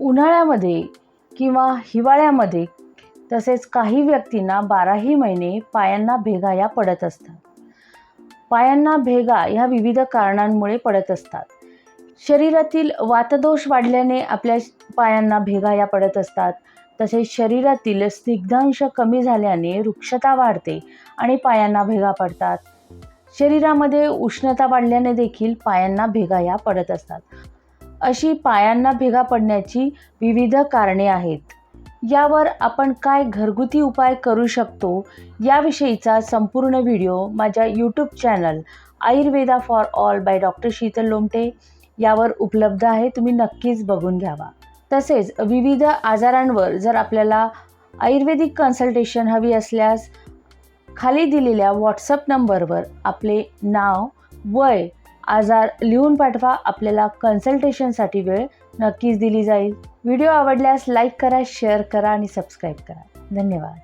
उन्हाळ्यामध्ये किंवा हिवाळ्यामध्ये तसेच काही व्यक्तींना बाराही महिने पायांना भेगा या पडत असतात. पायांना भेगा ह्या विविध कारणांमुळे पडत असतात. शरीरातील वातदोष वाढल्याने आपल्या पायांना भेगा या पडत असतात. तसेच शरीरातील स्निग्धांश कमी झाल्याने वृक्षता वाढते आणि पायांना भेगा पडतात. शरीरामध्ये उष्णता वाढल्याने देखील पायांना भेगा या पडत असतात. अशी पायांना भेगा पडण्याची विविध कारणे आहेत. यावर आपण काय घरगुती उपाय करू शकतो याविषयीचा संपूर्ण व्हिडिओ माझ्या YouTube channel Ayurveda for all by doctor Sheetal Lomte यावर उपलब्ध आहे. तुम्ही नक्कीच बघून घ्यावा. तसेच विविध आजारांवर जर आपल्याला आयुर्वेदिक कन्सल्टेशन हवी असल्यास खाली दिलेल्या व्हॉट्सअप नंबरवर आपले नाव वय आजार लिहून पाठवा. आपल्याला कन्सल्टेशनसाठी वेळ नक्कीच दिली जाईल. व्हिडिओ आवडल्यास लाईक करा शेअर करा आणि सबस्क्राईब करा. धन्यवाद.